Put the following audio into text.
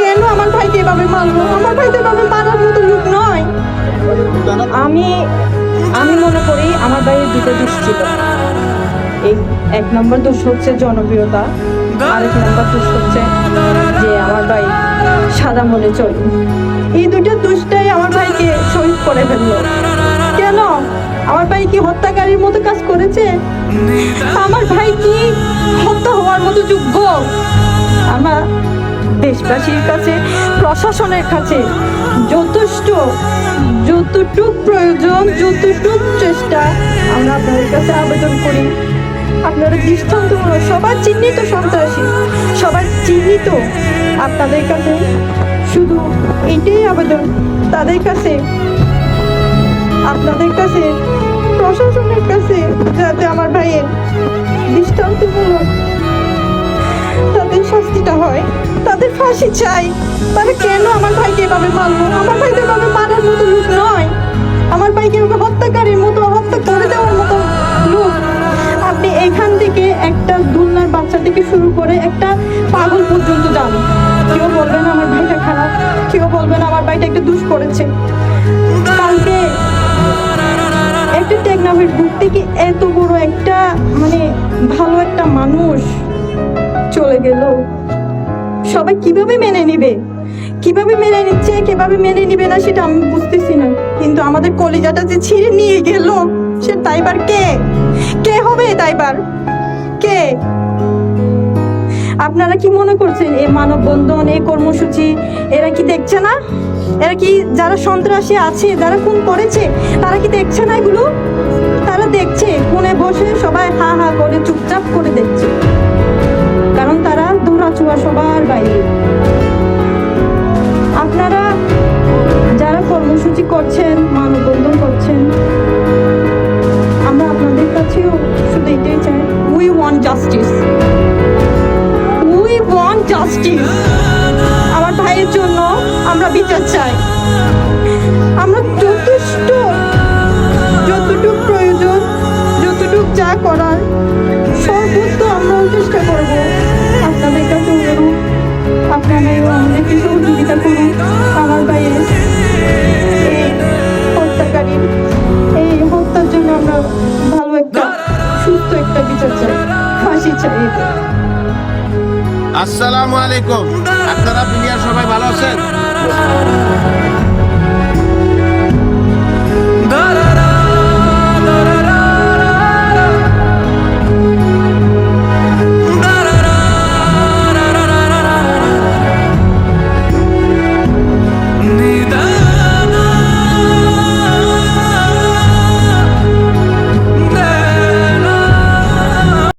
কেন আমার ভাইকে এভাবে মারলো আমার ভাই তো মারার মতো লোক নয়। আমি আমি মনে করি আমার ভাইয়ের দুটো দোষ ছিল এক নম্বর দোষ হচ্ছে জনপ্রিয়তা, আরেক নম্বর দোষ হচ্ছে যে আমার ভাই সাদা মনে চল। এই দুটো দোষটাই আমার ভাইকে শহীদ করে ফেলল। কেন? আমার ভাই কি হত্যাকারীর মতো কাজ করেছে? আমার ভাই কি হত্যা হওয়ার মতো যোগ্য? আমরা দেশবাসীর কাছে, প্রশাসনের কাছে যথেষ্ট, যতটুক প্রয়োজন, যতটুক চেষ্টা আমরা আপনাদের কাছে আবেদন করি। আপনারা দৃষ্টান্তমূলক সবার চিহ্নিত সন্ত্রাসী, সবার চিহ্নিত। আপনাদের কাছে শুধু এটাই আবেদন, তাদের কাছে, আপনাদের কাছে, প্রশাসনের কাছে যাতে আমার ভাইয়ের দৃষ্টান্তমূলক তাদের শাস্তিটা হয়, তাদের ফাঁসি চাই। তারা কেন আমার ভাইকে এভাবে মারলো আমার ভাই তো এভাবে মারার মতো লোক নয়। আমার ভাইকে এভাবে হত্যাকারীর মতো, হত্যা করে দেওয়ার মতো লোক। আপনি এখান থেকে একটা দুলনার বাচ্চা থেকে শুরু করে একটা পাগল পর্যন্ত যান। কেউ বলবেন আমার ভাইটা খারাপ, কেউ বলবেন আমার ভাইটা একটা দুষ করেছে। কালকে একটা টেকনাফের বুক থেকে এত বড় একটা মানে ভালো একটা মানুষ চলে গেল। সবাই কীভাবে মেনে নিবে? কীভাবে মেনে নিচ্ছে, কীভাবে মেনে নিবে না সেটা আমি বুঝতেছি না। কিন্তু আমাদের কলিজাটা যে ছিঁড়ে নিয়ে গেল, সে তাইবার কে? কে হবে তাইবার কে? আপনারা কি মনে করছেন, এই মানববন্ধন, এই কর্মসূচি, এরা কি দেখছে না? এরা কি যারা সন্ত্রাসী আছে, যারা খুন করেছে, তারা কি দেখছে না এগুলো? তারা দেখছে কোণে বসে সবাই হা হা করে, চুপচাপ করে দেখছে। কারণ তারা দৌড়াচুয়া সবার বাইরে। আপনারা যারা কর্মসূচি করছেন মানববন্ধন করছেন আমরা আপনাদের কাছেও শুধু এটাই চাই। We want justice we want justice আমার ভাইয়ের জন্য আমরা বিচার চাই। আমরা যথেষ্ট যতটুক প্রয়োজন যতটুক যা করার আসসালামু আলাইকুম। আপনারা দুনিয়ার সবাই ভালো আছেন?